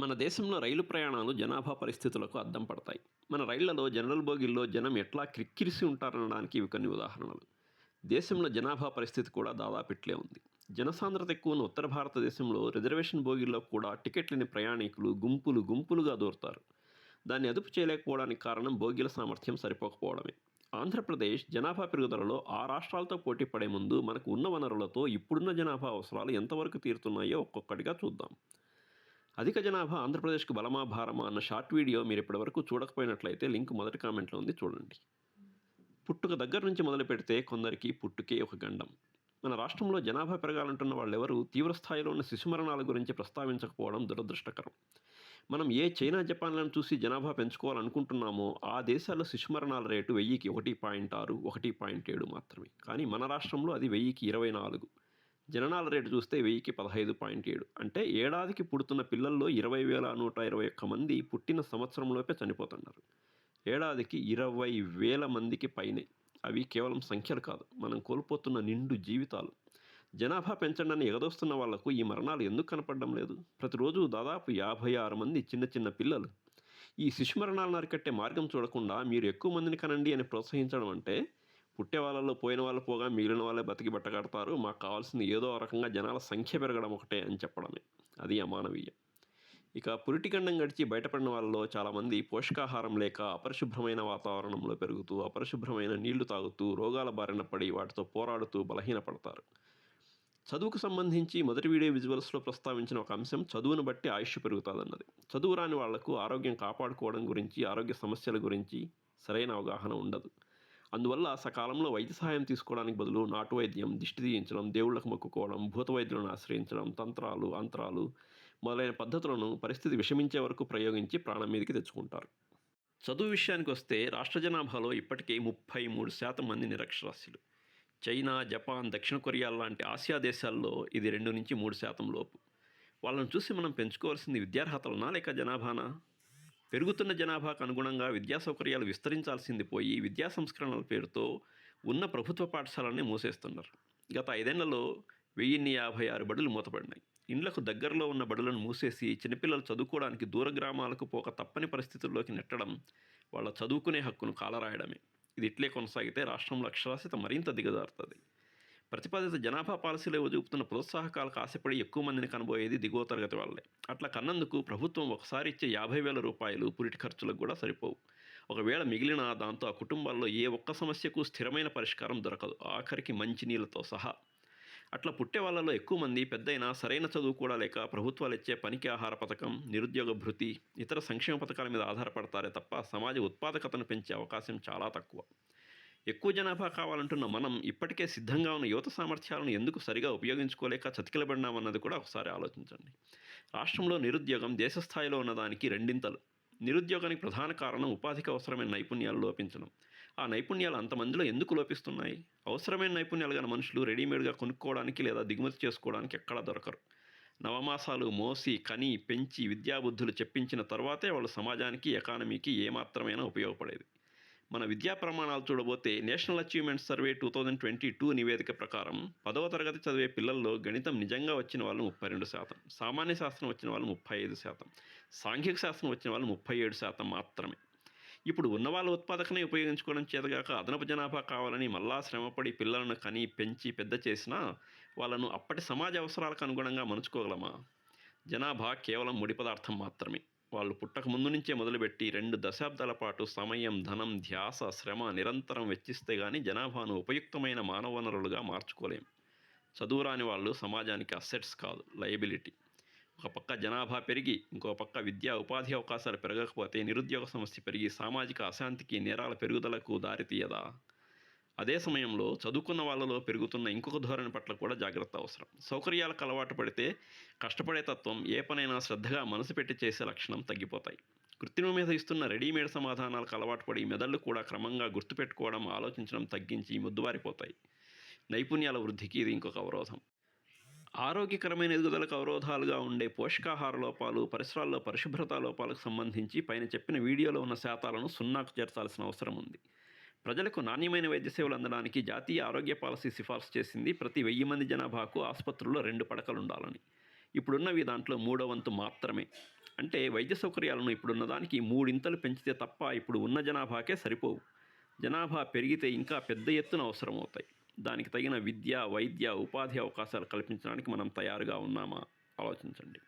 మన దేశంలో రైలు ప్రయాణాలు జనాభా పరిస్థితులకు అద్దం పడతాయి. మన రైళ్ళలో జనరల్ బోగిల్లో జనం ఎట్లా క్రిక్కిరిసి ఉంటారనడానికి ఇవి కొన్ని ఉదాహరణలు. దేశంలో జనాభా పరిస్థితి కూడా దాదాపు ఇట్లే ఉంది. జనసాంద్రత ఎక్కువ ఉన్న ఉత్తర భారతదేశంలో రిజర్వేషన్ బోగిల్లో కూడా టికెట్ లేని ప్రయాణికులు గుంపులు గుంపులుగా దూరుతారు. దాన్ని అదుపు చేయలేకపోవడానికి కారణం బోగీల సామర్థ్యం సరిపోకపోవడమే. ఆంధ్రప్రదేశ్ జనాభా పెరుగుదలలో ఆ రాష్ట్రాలతో పోటీ పడే ముందు మనకు ఉన్న వనరులతో ఇప్పుడున్న జనాభా అవసరాలు ఎంతవరకు తీరుతున్నాయో ఒక్కొక్కటిగా చూద్దాం. అధిక జనాభా ఆంధ్రప్రదేశ్కు బలమా భారమా అన్న షార్ట్ వీడియో మీరు ఇప్పటివరకు చూడకపోయినట్లయితే లింక్ మొదటి కామెంట్లో ఉంది చూడండి. పుట్టుక దగ్గర నుంచి మొదలు పెడితే కొందరికి పుట్టుకే ఒక గండం. మన రాష్ట్రంలో జనాభా పెరగాలంటున్న వాళ్ళెవరూ తీవ్రస్థాయిలో ఉన్న శిశుమరణాల గురించి ప్రస్తావించకపోవడం దురదృష్టకరం. మనం ఏ చైనా జపాన్లను చూసి జనాభా పెంచుకోవాలనుకుంటున్నామో ఆ దేశాల్లో శిశుమరణాల రేటు వెయ్యికి ఒకటి పాయింట్ ఆరు ఒకటి పాయింట్ ఏడు మాత్రమే. కానీ మన రాష్ట్రంలో అది వెయ్యికి ఇరవై నాలుగు. జననాల రేటు చూస్తే వెయ్యికి పదహైదు పాయింట్ ఏడు. అంటే ఏడాదికి పుడుతున్న పిల్లల్లో ఇరవై వేల నూట ఇరవై ఒక్క మంది పుట్టిన సంవత్సరంలోపే చనిపోతున్నారు. ఏడాదికి ఇరవై వేల మందికి పైనే. అవి కేవలం సంఖ్యలు కాదు మనం కోల్పోతున్న నిండు జీవితాలు. జనాభా పెంచడాన్ని ఎగదోస్తున్న వాళ్ళకు ఈ మరణాలు ఎందుకు కనపడడం లేదు? ప్రతిరోజు దాదాపు యాభై ఆరు మంది చిన్న చిన్న పిల్లలు. ఈ శిశు మరణాలను అరికట్టే మార్గం చూడకుండా మీరు ఎక్కువ మందిని కనండి అని ప్రోత్సహించడం అంటే పుట్టే వాళ్ళలో పోయిన వాళ్ళు పోగా మిగిలిన వాళ్ళే బతికి బట్టగడతారు. మాకు కావాల్సింది ఏదో రకంగా జనాల సంఖ్య పెరగడం ఒకటే అని చెప్పడమే. అది అమానవీయం. ఇక పురిటికండం గడిచి బయటపడిన వాళ్ళలో చాలామంది పోషకాహారం లేక అపరిశుభ్రమైన వాతావరణంలో పెరుగుతూ అపరిశుభ్రమైన నీళ్ళు తాగుతూ రోగాల బారిన పడి వాటితో పోరాడుతూ బలహీనపడతారు. చదువుకు సంబంధించి మొదటి వీడియో విజువల్స్లో ప్రస్తావించిన ఒక అంశం చదువును బట్టి ఆయుష్ పెరుగుతుందన్నది. చదువు రాని వాళ్ళకు ఆరోగ్యం కాపాడుకోవడం గురించి ఆరోగ్య సమస్యల గురించి సరైన అవగాహన ఉండదు. అందువల్ల సకాలంలో వైద్య సహాయం తీసుకోవడానికి బదులు నాటు వైద్యం దిష్టి తీయించడం దేవుళ్ళకు మొక్కుకోవడం భూత వైద్యులను ఆశ్రయించడం తంత్రాలు అంతరాలు మొదలైన పద్ధతులను పరిస్థితి విషమించే వరకు ప్రయోగించి ప్రాణం మీదకి తెచ్చుకుంటారు. చదువు విషయానికి వస్తే రాష్ట్ర జనాభాలో ఇప్పటికే ముప్పై మూడు శాతం మంది నిరక్షరాస్యులు. చైనా జపాన్ దక్షిణ కొరియా లాంటి ఆసియా దేశాల్లో ఇది రెండు నుంచి మూడు శాతం లోపు. వాళ్ళని చూసి మనం పెంచుకోవాల్సింది విద్యార్హతలనా లేక జనాభానా? పెరుగుతున్న జనాభాకు అనుగుణంగా విద్యా సౌకర్యాలు విస్తరించాల్సింది పోయి విద్యా సంస్కరణల పేరుతో ఉన్న ప్రభుత్వ పాఠశాలనే మూసేస్తున్నారు. గత ఐదేళ్ళలో వెయ్యిన్ని యాభై ఆరు బడులు మూతపడినాయి. ఇండ్లకు దగ్గరలో ఉన్న బడులను మూసేసి చిన్నపిల్లలు చదువుకోవడానికి దూర గ్రామాలకు పోక తప్పని పరిస్థితుల్లోకి నెట్టడం వాళ్ళ చదువుకునే హక్కును కాలరాయడమే. ఇది ఇట్లే కొనసాగితే రాష్ట్రంలో అక్షరాస్యత మరింత దిగజారుతుంది. ప్రతిపాదిత జనాభా పాలసీలో చూపుతున్న ప్రోత్సాహకాలకు ఆశపడి ఎక్కువ మందిని కనబోయేది దిగువ తరగతి వాళ్ళే. అట్లా కన్నందుకు ప్రభుత్వం ఒకసారి ఇచ్చే యాభై వేల రూపాయలు పురిటి ఖర్చులకు కూడా సరిపోవు. ఒకవేళ మిగిలిన దాంతో ఆ కుటుంబాల్లో ఏ ఒక్క సమస్యకు స్థిరమైన పరిష్కారం దొరకదు. ఆఖరికి మంచినీళ్ళతో సహా. అట్లా పుట్టే వాళ్ళలో ఎక్కువ మంది పెద్దయినా సరైన చదువు కూడా లేక ప్రభుత్వాలు ఇచ్చే పనికి ఆహార పథకం నిరుద్యోగ భృతి ఇతర సంక్షేమ పథకాల మీద ఆధారపడతారే తప్ప సమాజ ఉత్పాదకతను పెంచే అవకాశం చాలా తక్కువ. ఎక్కువ జనాభా కావాలంటున్న మనం ఇప్పటికే సిద్ధంగా ఉన్న యువత సామర్థ్యాలను ఎందుకు సరిగా ఉపయోగించుకోలేక చతికిలబడినామన్నది కూడా ఒకసారి ఆలోచించండి. రాష్ట్రంలో నిరుద్యోగం దేశ స్థాయిలో ఉన్నదానికి రెండింతలు. నిరుద్యోగానికి ప్రధాన కారణం ఉపాధికి అవసరమైన నైపుణ్యాలు లోపించడం. ఆ నైపుణ్యాలు అంతమందిలో ఎందుకు లోపిస్తున్నాయి? అవసరమైన నైపుణ్యాలు గల మనుషులు రెడీమేడ్గా కొనుక్కోవడానికి లేదా దిగుమతి చేసుకోవడానికి ఎక్కడా దొరకరు. నవమాసాలు మోసి కని పెంచి విద్యాబుద్ధులు చెప్పించిన తర్వాతే వాళ్ళు సమాజానికి ఎకానమీకి ఏమాత్రమైనా ఉపయోగపడేది. మన విద్యా ప్రమాణాలు చూడబోతే national achievement survey two thousand twenty two నివేదిక ప్రకారం పదవ తరగతి చదివే పిల్లల్లో గణితం నిజంగా వచ్చిన వాళ్ళు ముప్పై రెండు శాతం సామాన్య శాస్త్రం వచ్చిన వాళ్ళు ముప్పై ఐదు శాతం సాంఘిక శాస్త్రం వచ్చిన వాళ్ళు ముప్పై ఏడు శాతం మాత్రమే. ఇప్పుడు ఉన్న వాళ్ళ ఉత్పాదకనే ఉపయోగించుకోవడం చేతగాక అదనపు జనాభా కావాలని మళ్ళా శ్రమపడి పిల్లలను కని పెంచి పెద్ద చేసినా వాళ్ళను అప్పటి సమాజ అవసరాలకు అనుగుణంగా మలుచుకోగలమా? జనాభా కేవలం ముడి పదార్థం మాత్రమే. వాళ్ళు పుట్టక ముందు నుంచే మొదలుపెట్టి రెండు దశాబ్దాల పాటు సమయం ధనం ధ్యాస శ్రమ నిరంతరం వెచ్చిస్తే కానీ జనాభాను ఉపయుక్తమైన మానవ వనరులుగా మార్చుకోలేం. చదువురాని వాళ్ళు సమాజానికి అసెట్స్ కాదు లయబిలిటీ. ఒక పక్క జనాభా పెరిగి ఇంకో పక్క విద్యా ఉపాధి అవకాశాలు పెరగకపోతే నిరుద్యోగ సమస్య పెరిగి సామాజిక అశాంతికి నేరాల పెరుగుదలకు దారితీయదా? అదే సమయంలో చదువుకున్న వాళ్ళలో పెరుగుతున్న ఇంకొక ధోరణి పట్ల కూడా జాగ్రత్త అవసరం. సౌకర్యాలకు అలవాటు పడితే కష్టపడే తత్వం ఏ పనైనా శ్రద్ధగా మనసు పెట్టి చేసే లక్షణం తగ్గిపోతాయి. కృత్రిమ మీద ఇస్తున్న రెడీమేడ్ సమాధానాలకు అలవాటు పడి మెదళ్ళు కూడా క్రమంగా గుర్తుపెట్టుకోవడం ఆలోచించడం తగ్గించి ముద్దువారిపోతాయి నైపుణ్యాల వృద్ధికి ఇది ఇంకొక అవరోధం. ఆరోగ్యకరమైన ఎదుగుదలకు అవరోధాలుగా ఉండే పోషకాహార లోపాలు పరిసరాల్లో పరిశుభ్రత లోపాలకు సంబంధించి పైన చెప్పిన వీడియోలో ఉన్న శాతాలను సున్నాకు చేర్చాల్సిన అవసరం ఉంది. ప్రజలకు నాణ్యమైన వైద్య సేవలు అందడానికి జాతీయ ఆరోగ్య పాలసీ సిఫార్సు చేసింది ప్రతి వెయ్యి మంది జనాభాకు ఆసుపత్రుల్లో రెండు పడకలు ఉండాలని ఇప్పుడున్నవి దాంట్లో మూడో వంతు మాత్రమే. అంటే వైద్య సౌకర్యాలను ఇప్పుడున్న దానికి మూడింతలు పెంచితే తప్ప ఇప్పుడు ఉన్న జనాభాకే సరిపోవు. జనాభా పెరిగితే ఇంకా పెద్ద ఎత్తున అవసరమవుతాయి. దానికి తగిన విద్య వైద్య ఉపాధి అవకాశాలు కల్పించడానికి మనం తయారుగా ఉన్నామా? ఆలోచించండి.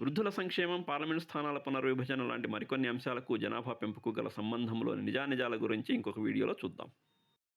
వృద్ధుల సంక్షేమం పార్లమెంట్ స్థానాల పునర్విభజన లాంటి మరికొన్ని అంశాలకు జనాభా పెంపుకు గల సంబంధంలోని నిజానిజాల గురించి ఇంకొక వీడియోలో చూద్దాం.